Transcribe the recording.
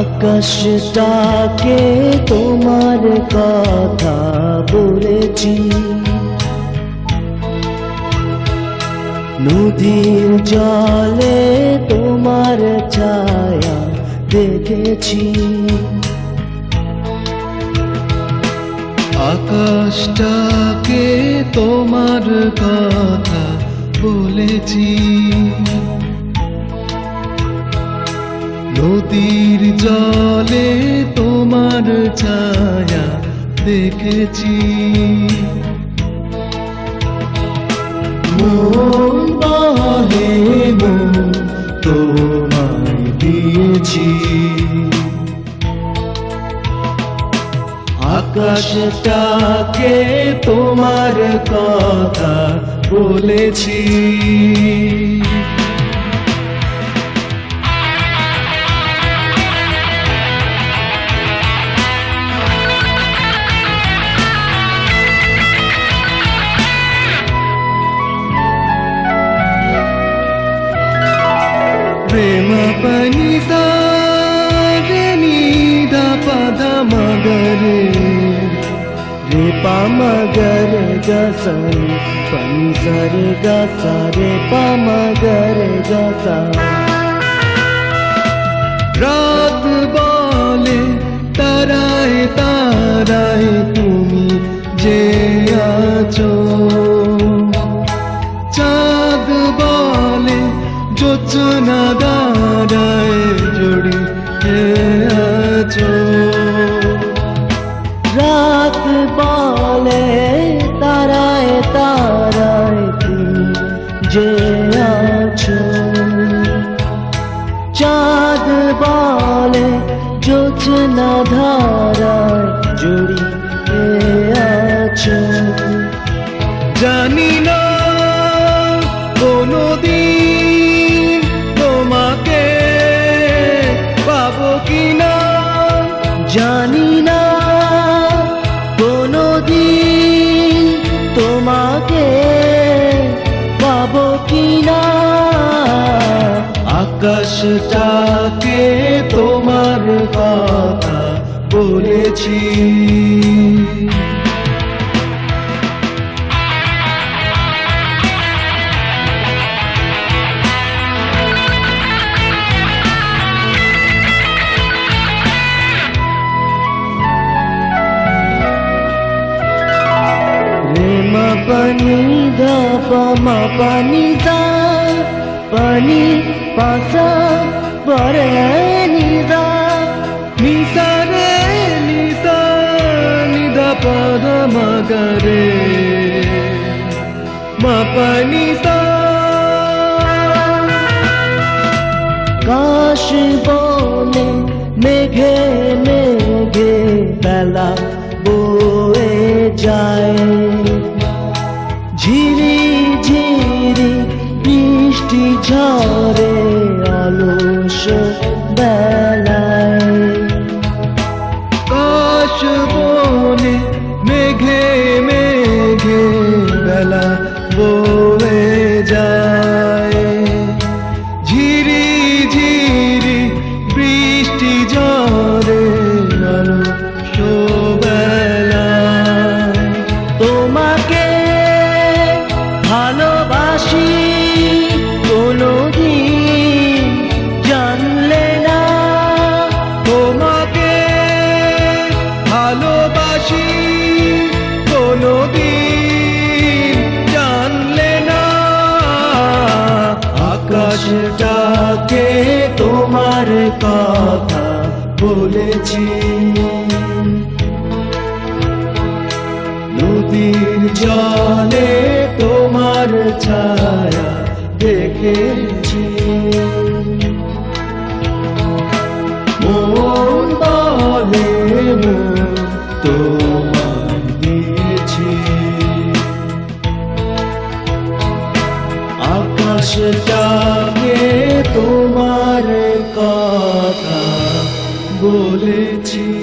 আকাশটাকে তোমার কথা বলেছি। নদীর জলে তোমার ছায়া দেখেছি। আকাশটাকে তোমার কথা বলেছি। নদীর জলে তোমার ছায়া দেখেছি। তোমায় দিয়েছি। আকাশটাকে তোমার কথা বলেছি। मगर। जस पंसर गसा रे पमगर जसा। रात बोले तराई ताराई तुम जे आचो चाँद बोले, जो चुना যে আছো। চাঁদ বলে যোচনা ধারায় জড়িয়ে আছো। জানি না কোনদিন তোমাকে জানি আকাশটাকে তোমার কথা বলেছি। পানি দা পানি দা পানি পাসা মগরে। মপনি সা কাশ বনে মেঘে মেঘে বেলা বয়ে যায়। ঝিরি ঝিরি বৃষ্টি ঝরে আলস বেলায়। কাশ মেঘে মেঘে বেলা বয়ে যায়। ঝিরি ঝিরি বৃষ্টি জরে আলো শোবেলা তোমাকে কোনদিন জানলে না। আকাশটাকে তোমার কথা বলেছি। নদীর জলে তোমার ছায়া দেখেছি। মন বলে তোমার আকাশটাকে তোমার কথা। বলেছি